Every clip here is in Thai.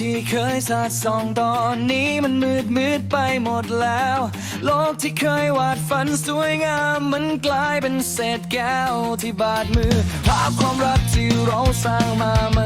ที่เคยสาดส่องตอนนี้มันมืดมืดไปหมดแล้ว โลกที่เคยวาดฝันสวยงามมันกลายเป็นเศษแก้วที่บาดมือ ภาพความรักที่เราสร้างมามัน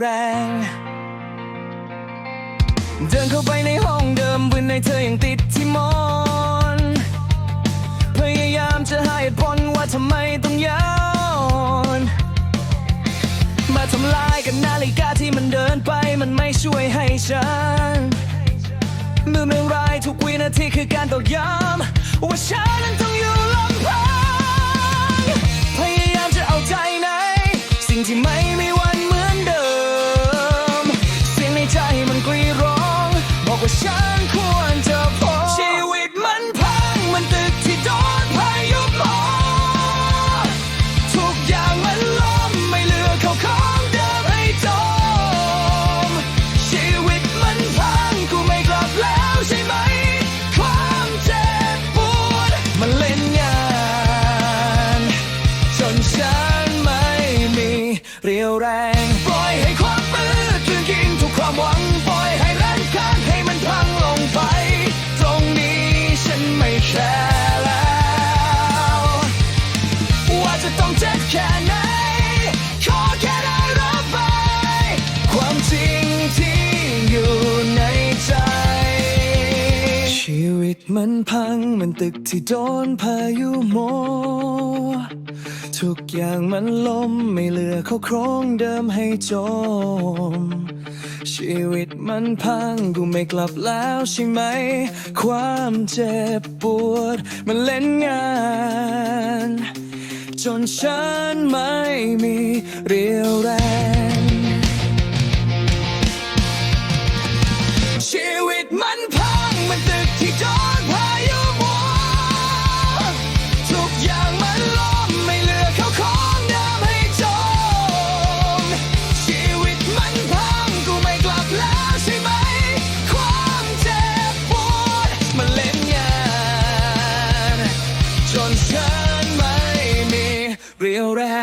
แรง เดินเข้าไปในห้องเดิมวันในเธอยังติดที่มอน พยายามจะหาเหตุผลว่าทำไมต้องย้อนมาทำลายกับนาฬิกาที่มันเดินไปมันไม่ช่วยให้ฉันมือเมื่อไรทุกวินาทีคือการตอกย้ำว่าฉัน รี่ยวแรงปล่อยให้ความ วิตมันพังมันตึกที่โดนพายุโม ทุกอย่างมันล้มไม่เหลือเขาโครงเดิมให้จม ชีวิตมันพังกูไม่กลับแล้วใช่ไหม ความเจ็บปวดมันเล่นงาน จนฉันไม่มีเรี่ยวแรงชีวิตมันพ real rap.